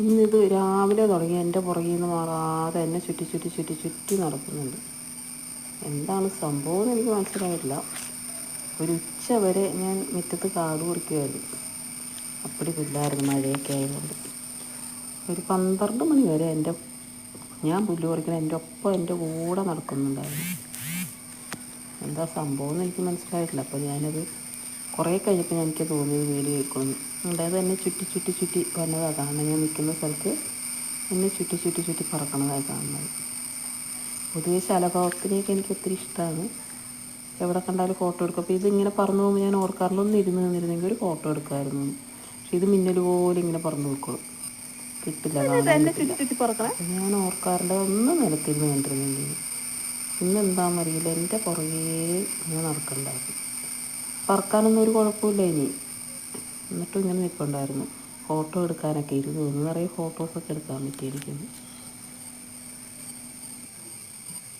ഇന്നിത് രാവിലെ തുടങ്ങി. എന്റെ പുറകിൽ നിന്ന് മാറാതെ എന്നെ ചുറ്റി ചുറ്റി ചുറ്റി ചുറ്റി നടക്കുന്നുണ്ട്. എന്താണ് സംഭവം എന്ന് എനിക്ക് മനസ്സിലായില്ല ഒരു ഉച്ച വരെ ഞാൻ മുറ്റത്ത് കാട് കുറിക്കുമായിരുന്നു അപ്പടി പുല്ലായിരുന്നു മഴയൊക്കെ ആയതുകൊണ്ട്. ഒരു പന്ത്രണ്ട് മണി വരെ എന്റെ ഞാൻ പുല്ല് പറിക്കണ എന്റെ ഒപ്പം എന്റെ കൂടെ നടക്കുന്നുണ്ടായിരുന്നു. എന്താ സംഭവം എന്ന് എനിക്ക് മനസ്സിലായിട്ടില്ല. അപ്പോൾ ഞാനത് കുറേ കഴിഞ്ഞപ്പോൾ എനിക്ക് തോന്നിയത് വീഡിയോ കേൾക്കുന്നു അതായത് എന്നെ ചുറ്റി ചുറ്റി ചുറ്റി വന്നതാണ് കാണുന്നത് ഞാൻ നിൽക്കുന്ന സ്ഥലത്ത് എന്നെ ചുറ്റി ചുറ്റി ചുറ്റി പറക്കണതായി കാണുന്നത്. പൊതുവെ ശലഭാവത്തിനെയൊക്കെ എനിക്ക് ഒത്തിരി ഇഷ്ടമാണ്. എവിടെ കണ്ടാലും ഫോട്ടോ എടുക്കും. അപ്പോൾ ഇതിങ്ങനെ പറന്നു പോകുമ്പോൾ ഞാൻ ഓർക്കാറിലൊന്നും ഇരുന്ന് നിന്നിരുന്നെങ്കിൽ ഒരു ഫോട്ടോ എടുക്കാമായിരുന്നു. പക്ഷെ ഇത് മിന്നൽ പോലെ ഇങ്ങനെ പറന്നു പോയിക്കോളും. കിട്ടില്ല. ഞാൻ ഓർക്കാറുണ്ട് ഒന്നും നിലത്തിരുന്ന് കണ്ടിരുന്നെങ്കിൽ ഇന്ന് എന്താണെന്നറിയില്ല. എന്റെ പുറകേ ഇങ്ങനെ നടക്കണ്ടായിരുന്നു. പറക്കാനൊന്നും ഒരു കുഴപ്പമില്ല ഇനി. എന്നിട്ടും ഇങ്ങനെ നിൽപ്പുണ്ടായിരുന്നു. ഫോട്ടോ എടുക്കാനൊക്കെ ഇരുന്ന്. നിറയെ ഫോട്ടോസൊക്കെ എടുക്കാൻ പറ്റിയിരിക്കുന്നു.